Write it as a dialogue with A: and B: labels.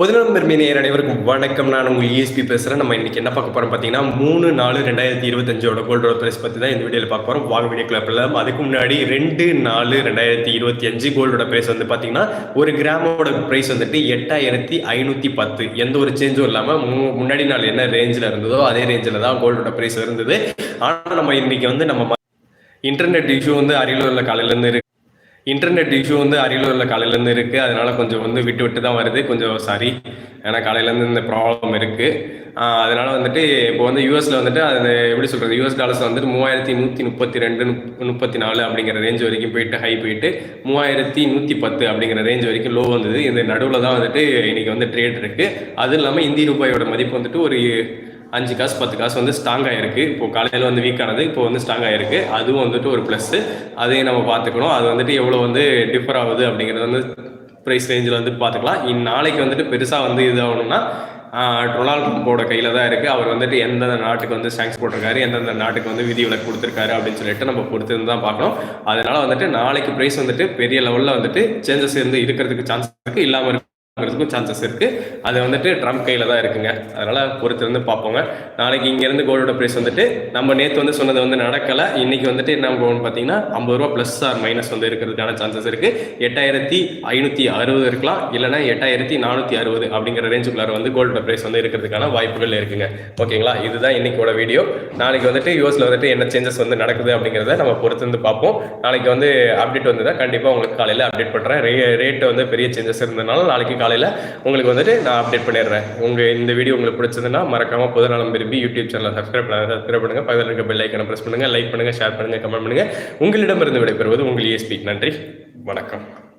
A: பொதுநலம் பெருமையினர் அனைவருக்கும் வணக்கம். நான் உங்கள் இஎஸ்பி பேசுகிறேன் நம்ம இன்னைக்கு என்ன பார்க்க போறோம் பார்த்தீங்கன்னா மூணு நாலு ரெண்டாயிரத்தி இருபத்தஞ்சோட கோல்டோட பிரைஸ் பற்றி தான் இந்த வீடியோவில் பார்க்க போகிறோம் வாங்க வீடியோ கிளப்பில் அதுக்கு முன்னாடி ரெண்டு நாலு ரெண்டாயிரத்தி இருபத்தி அஞ்சு கோல்டோட பிரைஸ் வந்து பார்த்தீங்கன்னா ஒரு கிராமோட பிரைஸ் வந்துட்டு எட்டாயிரத்தி ஐநூற்றி பத்து. எந்த ஒரு சேஞ்சும் இல்லாமல் முன்னாடி நாள் என்ன ரேஞ்சில் இருந்ததோ அதே ரேஞ்சில் தான் கோல்டோட பிரைஸ் இருந்தது. ஆனால் நம்ம இன்னைக்கு வந்து நம்ம இன்டர்நெட் இஷ்யூ வந்து அரியலூரில் காலையிலேருந்து இருக்கு இன்டர்நெட் இஷ்யூ வந்து அரியலூரில் காலையிலேருந்து இருக்குது அதனால் கொஞ்சம் வந்து விட்டு விட்டு தான் வருது. கொஞ்சம் சாரி. ஏன்னா காலையிலேருந்து இந்த ப்ராப்ளம் இருக்குது அதனால் வந்துட்டு இப்போ வந்து யூஎஸில் வந்துட்டு அது எப்படி சொல்கிறது யூஎஸ் டாலர்ஸ் வந்துட்டு மூவாயிரத்தி நூற்றி முப்பத்தி ரெண்டு முப்பத்தி நாலு அப்படிங்கிற ரேஞ்ச் வரைக்கும் போயிட்டு ஹை போயிட்டு மூவாயிரத்தி நூற்றி பத்து அப்படிங்கிற ரேஞ்ச் வரைக்கும் லோ வந்தது. இந்த நடுவில் தான் வந்துட்டு இன்றைக்கி வந்து ட்ரேட் இருக்குது அதுவும் இல்லாமல் இந்திய ரூபாயோட மதிப்பு வந்துட்டு ஒரு அஞ்சு காசு பத்து காசு வந்து ஸ்ட்ராங் ஆகிருக்கு இப்போ காலையில் வந்து வீக் ஆனது இப்போ வந்து ஸ்ட்ராங் ஆகிருக்கு அதுவும் வந்துட்டு ஒரு ப்ளஸ்ஸு அதையும் நம்ம பார்த்துக்கணும். அது வந்துட்டு எவ்வளோ வந்து டிஃபர் ஆகுது அப்படிங்கிறது வந்து ப்ரைஸ் ரேஞ்சில் வந்து பார்த்துக்கலாம். இன் நாளைக்கு வந்துட்டு பெருசாக வந்து இது ஆகணும்னா டொனால்ட் ட்ரம்ப்போட கையில் தான் இருக்குது அவர் வந்துட்டு எந்தெந்த நாட்டுக்கு வந்து சாங்ஸ் போட்டிருக்காரு எந்தெந்த நாட்டுக்கு வந்து விதி விலக்கு கொடுத்துருக்காரு அப்படின்னு சொல்லிட்டு நம்ம பொறுத்திருந்து தான் பார்க்கணும். அதனால் வந்துட்டு நாளைக்கு ப்ரைஸ் வந்துட்டு பெரிய லெவலில் வந்துட்டு சேஞ்சஸ் இருந்து இருக்கிறதுக்கு சான்ஸ் இருக்குது இல்லாமல் இருக்கு சான்சஸ் இருக்குது அது வந்துட்டு ட்ரம்ப் கையில் தான் இருக்குங்க. அதனால் பொறுத்து இருந்து பார்ப்போங்க. நாளைக்கு இங்கேருந்து கோல்டோட ப்ரைஸ் வந்துட்டு நம்ம நேற்று வந்து சொன்னது வந்து நடக்கலை. இன்னைக்கு வந்துட்டு என்ன போகணும்னு பார்த்தீங்கன்னா ஐம்பது ரூபா ப்ளஸ் ஆர் மைனஸ் வந்து இருக்கிறதுக்கான சான்சஸ் இருக்குது எட்டாயிரத்தி ஐநூற்றி அறுபது இருக்கலாம். இல்லைனா எட்டாயிரத்தி நானூற்றி அறுபது அப்படிங்கிற ரேஞ்சுக்குள்ளார வந்து கோல்டோட ப்ரைஸ் வந்து இருக்கிறதுக்கான வாய்ப்புகள் இருக்குங்க. ஓகேங்களா? இதுதான் இன்னைக்கோட வீடியோ நாளைக்கு வந்துட்டு யூஎஸில் வந்துட்டு என்ன சேஞ்சஸ் வந்து நடக்குது அப்படிங்கிறத நம்ம பொறுத்திருந்து பார்ப்போம். நாளைக்கு வந்து அப்டேட் வந்து தான் கண்டிப்பாக உங்களுக்கு காலையில் அப்டேட் பண்ணுறேன் ரே ரேட்டு வந்து பெரிய சேஞ்சஸ் இருந்ததுனால நாளைக்கு காலையில் உங்களுக்கு வந்துட்டு நான் அப்டேட் பண்ணிடுறேன். உங்கள் இந்த வீடியோ உங்களுக்கு பிடிச்சதுன்னா மறக்காமல் பொதுநலம் விரும்பி யூடியூப் சேனலை சப்ஸ்கிரைப் பண்ண சப்ஸ்கிரைப் பண்ணுங்கள் பக்கத்தில் இருக்க பெல் ஐக்கனை ப்ரெஸ் பண்ணுங்கள் லைக் பண்ணுங்கள் ஷேர் பண்ணுங்கள் கமெண்ட் பண்ணுங்கள் உங்களிடமிருந்து விடைபெறுவது உங்கள் இஎஸ்பி நன்றி. வணக்கம்.